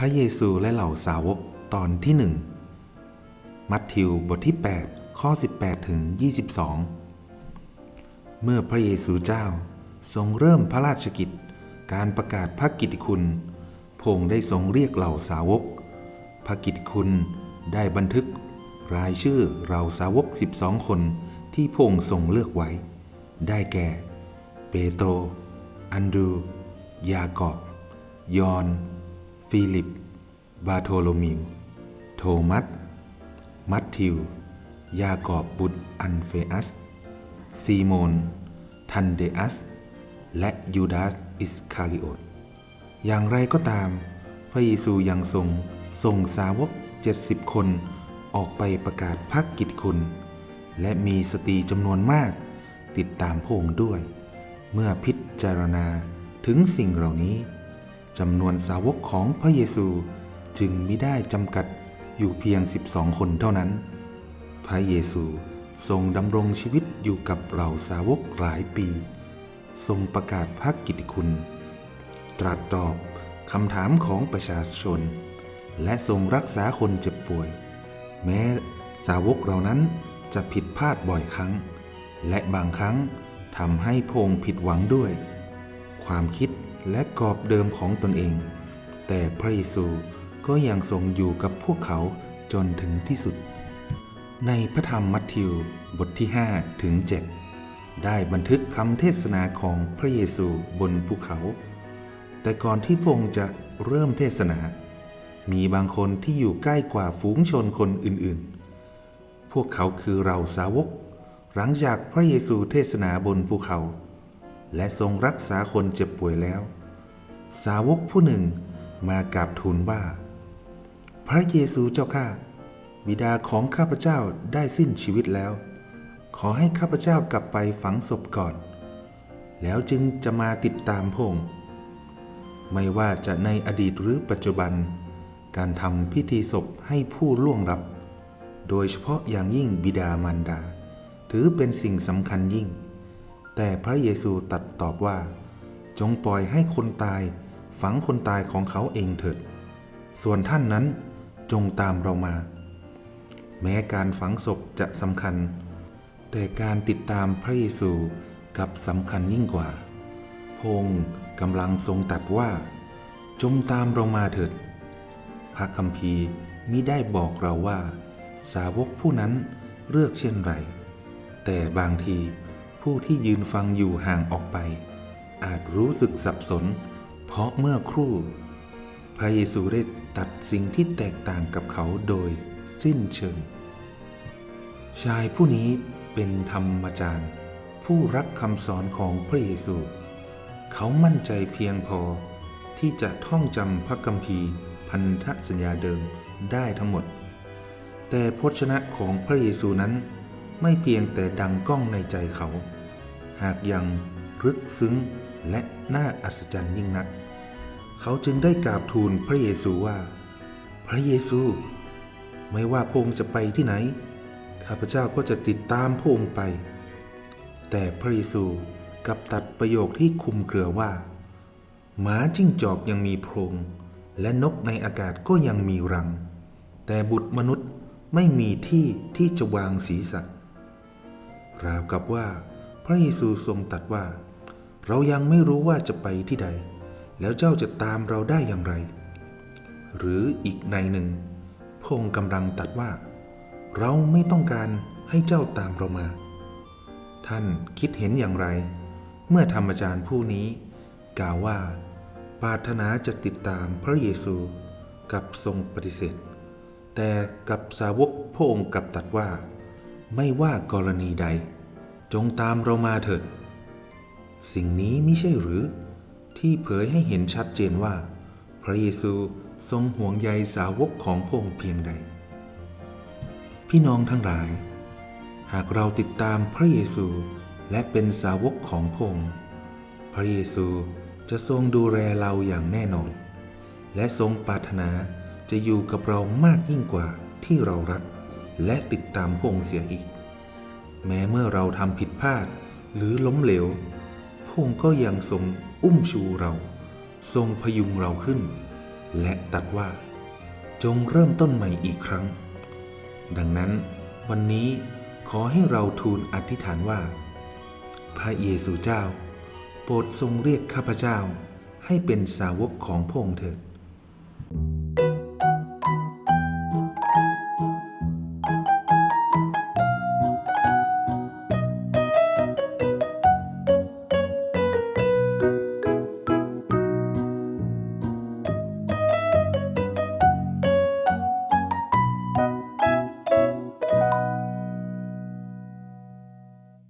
พระเยซูและเหล่าสาวกตอนที่หนึ่งมัทธิวบทที่ 8 ข้อ 18 ถึง 22 เมื่อพระเยซูเจ้าทรงเริ่มพระราชกิจ การประกาศพระกิตติคุณพงค์ได้ทรงเรียกเหล่าสาวก พระกิตติคุณได้บันทึก รายชื่อเราสาวก 12 คนที่พงค์ทรงเลือกไว้ ได้แก่ เปโตร อันดรู ยากอบ ยอน ฟิลิป บาโทโลมิว โทมัส มัตทิว ยากอบบุตรอันเฟอัส ซีโมน ทันเดอัส และยูดาส อิสคาริโอต อย่างไรก็ตาม พระเยซูยังทรงส่งสาวก 70 คนออกไปประกาศพักกิจคุณ และมีสตรีจำนวนมากติดตามพระองค์ด้วย เมื่อพิจารณาถึงสิ่งเหล่านี้ จำนวนสาวกของพระเยซูจึงมิได้จำกัดอยู่เพียง 12 คนเท่านั้น พระเยซูทรงดำรงชีวิตอยู่กับเหล่าสาวกหลายปี ทรงประกาศพระกิตติคุณ ตรัสตอบคำถามของประชาชน และทรงรักษาคนเจ็บป่วย แม้สาวกเหล่านั้นจะผิดพลาดบ่อยครั้ง และบางครั้งทำให้พงผิดหวังด้วย ความคิด และกรอบเดิมของตนเอง แต่พระเยซูก็ยังทรงอยู่กับพวกเขาจนถึงที่สุด ในพระธรรมมัทธิวบทที่5ถึง7ได้บันทึกคำเทศนาของพระเยซูบนภูเขา แต่ก่อนที่พระองค์จะเริ่มเทศนา มีบางคนที่อยู่ใกล้กว่าฝูงชนคนอื่นๆ พวกเขาคือเราสาวก หลังจากพระเยซูเทศนาบนภูเขา และทรงรักษาคนเจ็บป่วยแล้ว สาวกผู้หนึ่งมากราบทูลว่า พระเยซูเจ้าข้าบิดาของข้าพเจ้าได้สิ้นชีวิตแล้ว ขอให้ข้าพเจ้ากลับไปฝังศพก่อน แล้วจึงจะมาติดตามพงค์ไม่ว่าจะในอดีตหรือปัจจุบัน การทำพิธีศพให้ผู้ล่วงลับ โดยเฉพาะอย่างยิ่งบิดามารดา ถือเป็นสิ่งสำคัญยิ่ง แต่พระเยซูตัดตอบว่า จงปล่อยให้คนตายฝังคนตายของเขาเองเถิด ส่วนท่านนั้นจงตามเรามา แม้การฝังศพจะสำคัญ แต่การติดตามพระเยซูกับสำคัญยิ่งกว่า พงค์กำลังทรงตัดว่า จงตามเรามาเถิด พระคัมภีร์มิได้บอกเราว่า สาวกผู้นั้นเลือกเช่นไร แต่บางที ผู้ที่ยืนฟังอยู่ห่างออกไป อาจรู้สึกสับสน เพราะเมื่อครู่ พระเยซูได้ตัดสิ่งที่แตกต่างกับเขาโดยสิ้นเชิง ชายผู้นี้เป็นธรรมจารย์ ผู้รักคำสอนของพระเยซู เขามั่นใจเพียงพอที่จะท่องจำพระคัมภีร์พันธสัญญาเดิมได้ทั้งหมด แต่พระชนะของพระเยซูนั้นไม่เพียงแต่ดังก้องในใจเขา หากยังรึกซึ้งและน่าอัศจรรย์ยิ่งนัก เขาจึงได้กราบทูลพระเยซูว่า พระเยซู ไม่ว่าพระองค์จะไปที่ไหน ข้าพเจ้าก็จะติดตามพระองค์ไป แต่พระเยซูกลับตัดประโยคที่คุมเครือว่า หมาจิ้งจอกยังมีโพรง และนกในอากาศก็ยังมีรัง แต่บุตรมนุษย์ไม่มีที่ที่จะวางศีรษะ ราวกับว่า พระเยซูทรงตรัสว่า เรายังไม่รู้ว่าจะไปที่ใด แล้วเจ้าจะตามเราได้อย่างไร หรืออีกในหนึ่งพงกำลังตรัสว่า เราไม่ต้องการให้เจ้าตามเรามา ท่านคิดเห็นอย่างไร เมื่อธรรมจารย์ผู้นี้ กล่าวว่าปรารถนาจะติดตามพระเยซูกับทรงปฏิเสธ แต่กับสาวกพระองค์กลับตรัสว่า ไม่ว่ากรณีใด จงตามเรามาเถิด สิ่งนี้ไม่ใช่หรือ ที่เผยให้เห็นชัดเจนว่า พระเยซูทรงห่วงใยสาวกของพระองค์เพียงใด พี่น้องทั้งหลาย หากเราติดตามพระเยซูและเป็นสาวกของพระองค์พระเยซูจะทรงดูแลเราอย่างแน่นอน และทรงปรารถนาจะอยู่กับเรามากยิ่งกว่าที่เรารัก และติดตามพระองค์เสียอีก แม้เมื่อเราทำผิดพลาดหรือล้มเหลว พระองค์ก็ยังทรงอุ้มชูเรา ทรงพยุงเราขึ้น และตรัดว่า จงเริ่มต้นใหม่อีกครั้ง ดังนั้นวันนี้ขอให้เราทูลอธิษฐานว่า พระเยซูเจ้า โปรดทรงเรียกข้าพเจ้าให้เป็นสาวกของพระองค์เถิด